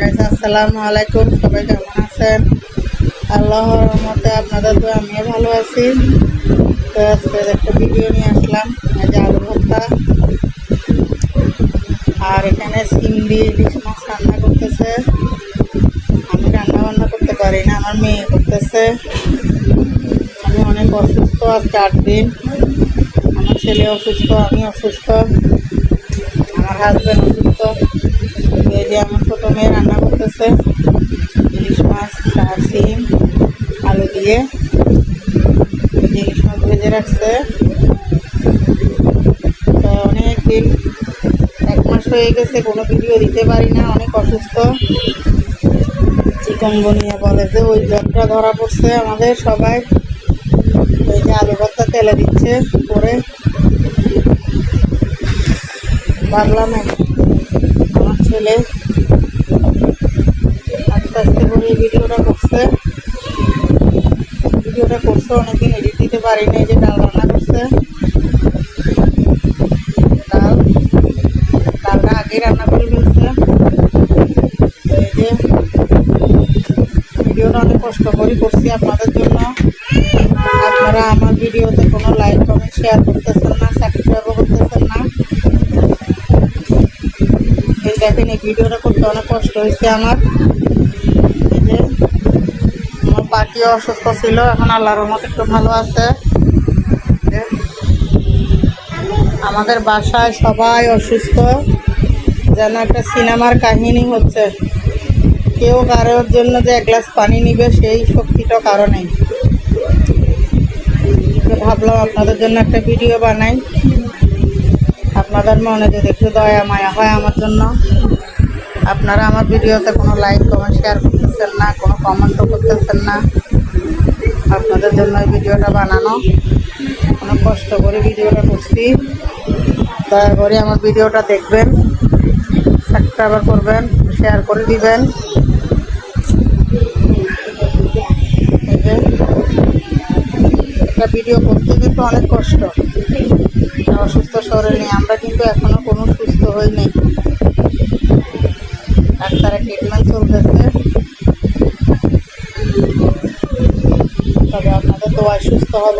Guys আসসালামু আলাইকুম। সবাই কেমন আছেন? আল্লাহর রহমতে আপনাদের তো আমিও ভালো আছি। তো আজকে একটা ভিডিও নিয়ে আসলাম যে আলু ভর্তা। আর এখানে সিম দিয়ে ইলিশ মাছ রান্না করতেছে। আমি রান্না বান্না করতে পারি না, আমার মেয়ে করতেছে। আমি অনেক অসুস্থ, আজকে আট দিন। আমার ছেলে অসুস্থ, আমি অসুস্থ। আমার হাজব্যান্ড অসুস্থ। এই যে আমার ছোটো রান্না করতেছে, ইলিশ মাছ আর সিম, আলু দিয়ে। ইলিশ মাছ ভেজে রাখছে। তো অনেক দিন এক মাস হয়ে গেছে, কোনো ভিডিও দিতে পারি না, অনেক অসুস্থ। চিকন বনিয়া বলে যে, ওই জ্বরটা ধরা পড়ছে আমাদের সবাই। এই যে আলু ভর্তা তেলে দিচ্ছে, করে। ভাবলাম আমার ছেলে আস্তে আস্তে করে ভিডিওটা করছে। ভিডিওটা করছে, অনেকদিন এডিট দিতে পারি না যে ডাল রান্না করছে। ডাল, ডালটা আগে রান্না করে ফেলছে। এই যে ভিডিওটা অনেক কষ্ট করে করছি আপনাদের জন্য। আপনারা আমার ভিডিওতে কোনো লাইক কমেন্ট শেয়ার করতেছেন না সাবস্ক্রাইবও করতেছেন না দেখেন এই ভিডিওটা করতে অনেক কষ্ট হয়েছে আমার। আমার পাখিও অসুস্থ ছিল, এখন আল্লাহর মতো একটু ভালো আছে। আমাদের বাসায় সবাই অসুস্থ। যেন একটা সিনেমার কাহিনী হচ্ছে, কেউ কারোর জন্য যে এক গ্লাস পানি নিবে, সেই শক্তিটা কারও নেই। তো ভাবলাম আপনাদের জন্য একটা ভিডিও বানাই। আপনাদের মনে যদি একটু দয়া, মায়া হয় আমার জন্য, আপনারা আমার ভিডিওতে কোনো লাইক কমেন্ট শেয়ার করতেছেন না, কোনো কমেন্টও করতেছেন না। আপনাদের জন্য এই ভিডিওটা বানানো। অনেক কষ্ট করে ভিডিওটা করছি। দয়া করে আমার ভিডিওটা দেখবেন সাবস্ক্রাইবার করবেন শেয়ার করে দিবেন। একটা ভিডিও করতে কিন্তু অনেক কষ্ট। অসুস্থ শরীর নেই। আমরা কিন্তু এখনও কোনো সুস্থ হইনি ডাক্তারের ট্রিটমেন্ট চলতেছে। তবে আপনাদের তো সুস্থ হব।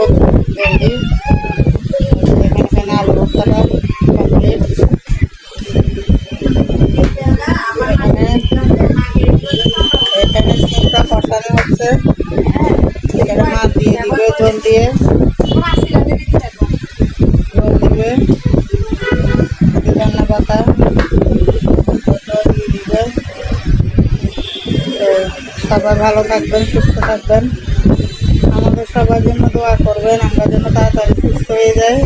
সবাই ভালো থাকবেন, সুস্থ থাকবেন। আমাদের সবার জন্য দোয়া করবেন, আমরা যেন তাড়াতাড়ি সুস্থ হয়ে যাই।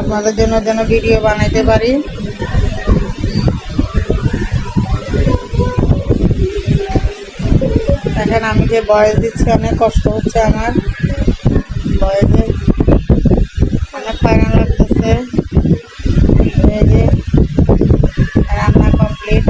আপনাদের জন্য যেন ভিডিও বানাইতে পারি। এখন আমি যে বয়স দিচ্ছি, অনেক কষ্ট হচ্ছে আমার। বয়সে অনেক ফাইনাল লাগতেছে এই যে রান্না কমপ্লিট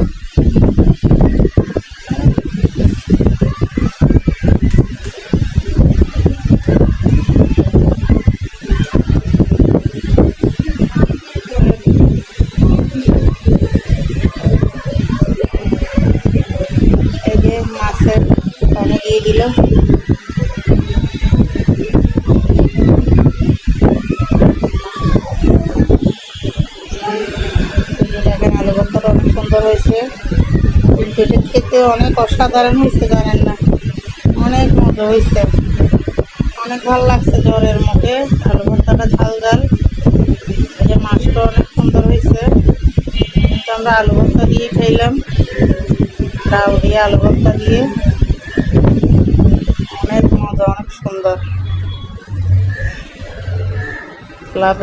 এই যে মাছের পানি দিয়ে দিল দেখেন আলু ভর্তাটা অনেক সুন্দর হয়েছে। কিন্তু এটা খেতে অনেক অসাধারণ হয়েছে, জানেন না? অনেক মজা হয়েছে। অনেক ভালো লাগছে জ্বরের মুখে। আলু ভর্তাটা ঝাল ঝাল। এই যে মাছটা অনেক সুন্দর হয়েছে। কিন্তু আমরা আলু ভর্তা দিয়ে খাইলাম। দিয়ে আলু ভর্তা দিয়ে। সুন্দর। লাভ